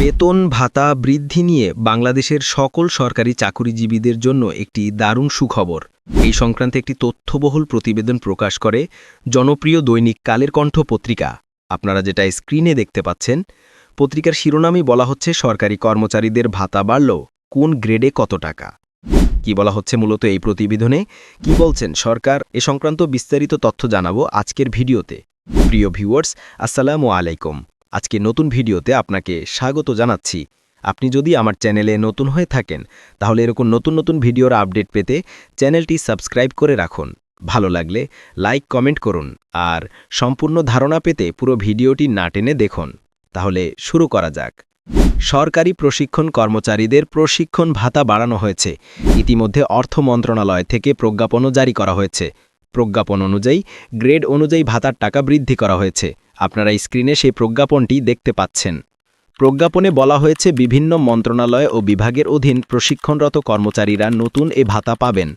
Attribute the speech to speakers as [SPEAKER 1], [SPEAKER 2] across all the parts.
[SPEAKER 1] বেতন, ভাতা বৃদ্ধি নিয়ে বাংলাদেশের সকল সরকারি চাকুরিজীবীদের জন্য একটি দারুণ সুখবর। এই সংক্রান্তে একটি তথ্যবহুল প্রতিবেদন প্রকাশ করে জনপ্রিয় দৈনিক কালের কণ্ঠ পত্রিকা। আপনারা যেটা স্ক্রিনে দেখতে পাচ্ছেন, পত্রিকার শিরোনামে বলা হচ্ছে, সরকারি কর্মচারীদের ভাতা বাড়ল, কোন গ্রেডে কত টাকা? কি বলা হচ্ছে মূলত এই প্রতিবেদনে? কি বলছেন সরকার? এ সংক্রান্ত বিস্তারিত তথ্য জানাব আজকের ভিডিওতে। প্রিয় ভিউয়ার্স, আসসালামু আলাইকুম। আজকে নতুন ভিডিওতে আপনাকে স্বাগত জানাচ্ছি। আপনি যদি আমার চ্যানেলে নতুন হয়ে থাকেন, তাহলে এরকম নতুন নতুন ভিডিওর আপডেট পেতে চ্যানেলটি সাবস্ক্রাইব করে রাখুন। ভালো লাগলে লাইক, কমেন্ট করুন আর সম্পূর্ণ ধারণা পেতে পুরো ভিডিওটি না টেনে দেখুন। তাহলে শুরু করা যাক। সরকারি প্রশিক্ষণ কর্মচারীদের প্রশিক্ষণ ভাতা বাড়ানো হয়েছে। ইতিমধ্যে অর্থ মন্ত্রণালয় থেকে প্রজ্ঞাপনও জারি করা হয়েছে। প্রজ্ঞাপন অনুযায়ী, গ্রেড অনুযায়ী ভাতার টাকা বৃদ্ধি করা হয়েছে। আপনারা স্ক্রিনে সেই প্রজ্ঞাপনটি দেখতে পাচ্ছেন। প্রজ্ঞাপনে বলা হয়েছে বিভিন্ন মন্ত্রণালয় ও বিভাগের অধীন প্রশিক্ষণরত কর্মচারীরা নতুন এ ভাতা পাবেন।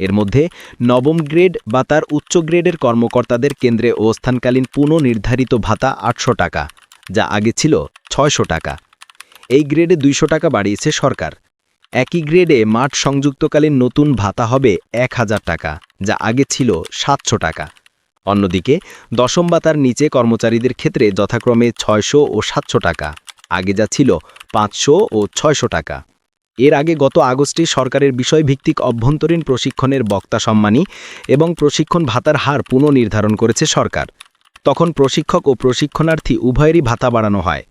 [SPEAKER 1] এর মধ্যে নবম গ্রেড বা তার উচ্চ গ্রেডের কর্মকর্তাদের কেন্দ্রে অবস্থানকালীন পুনঃনির্ধারিত ভাতা আটশো টাকা, যা আগে ছিল ছয়শো টাকা। এই গ্রেডে দুইশো টাকা বাড়িয়েছে সরকার। একই গ্রেডে মাঠ সংযুক্তকালীন নতুন ভাতা হবে এক হাজার টাকা, যা আগে ছিল সাতশো টাকা। অন্যদিকে, দশম ভাতার নিচে কর্মচারীদের ক্ষেত্রে যথাক্রমে ছয়শো ও সাতশো টাকা, আগে যা ছিল পাঁচশো ও ছয়শো টাকা। এর আগে গত আগস্টে সরকারের বিষয়ভিত্তিক অভ্যন্তরীণ প্রশিক্ষণের বক্তা সম্মানী এবং প্রশিক্ষণ ভাতার হার পুনর্নির্ধারণ করেছে সরকার। তখন প্রশিক্ষক ও প্রশিক্ষণার্থী উভয়েরই ভাতা বাড়ানো হয়।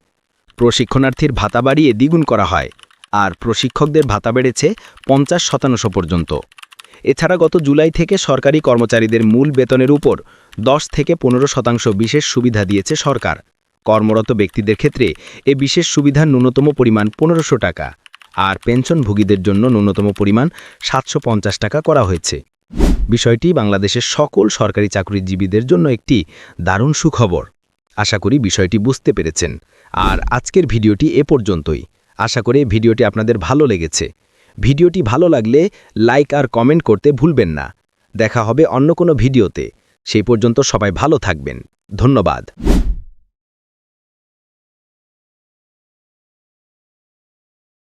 [SPEAKER 1] প্রশিক্ষণার্থীর ভাতা বাড়িয়ে দ্বিগুণ করা হয়, আর প্রশিক্ষকদের ভাতা বেড়েছে পঞ্চাশ শতাংশ পর্যন্ত। এছাড়া গত জুলাই থেকে সরকারি কর্মচারীদের মূল বেতনের উপর দশ থেকে পনেরো শতাংশ বিশেষ সুবিধা দিয়েছে সরকার। কর্মরত ব্যক্তিদের ক্ষেত্রে এ বিশেষ সুবিধার ন্যূনতম পরিমাণ পনেরোশো টাকা, আর পেনশনভোগীদের জন্য ন্যূনতম পরিমাণ সাতশো পঞ্চাশ টাকা করা হয়েছে। বিষয়টি বাংলাদেশের সকল সরকারি চাকরিজীবীদের জন্য একটি দারুণ সুখবর। আশা করি বিষয়টি বুঝতে পেরেছেন। আর আজকের ভিডিওটি এ পর্যন্তই। আশা করি ভিডিওটি আপনাদের ভালো লেগেছে। ভিডিওটি ভালো লাগলে লাইক আর কমেন্ট করতে ভুলবেন না। দেখা হবে অন্য কোনো ভিডিওতে। সেই পর্যন্ত সবাই ভালো থাকবেন। ধন্যবাদ।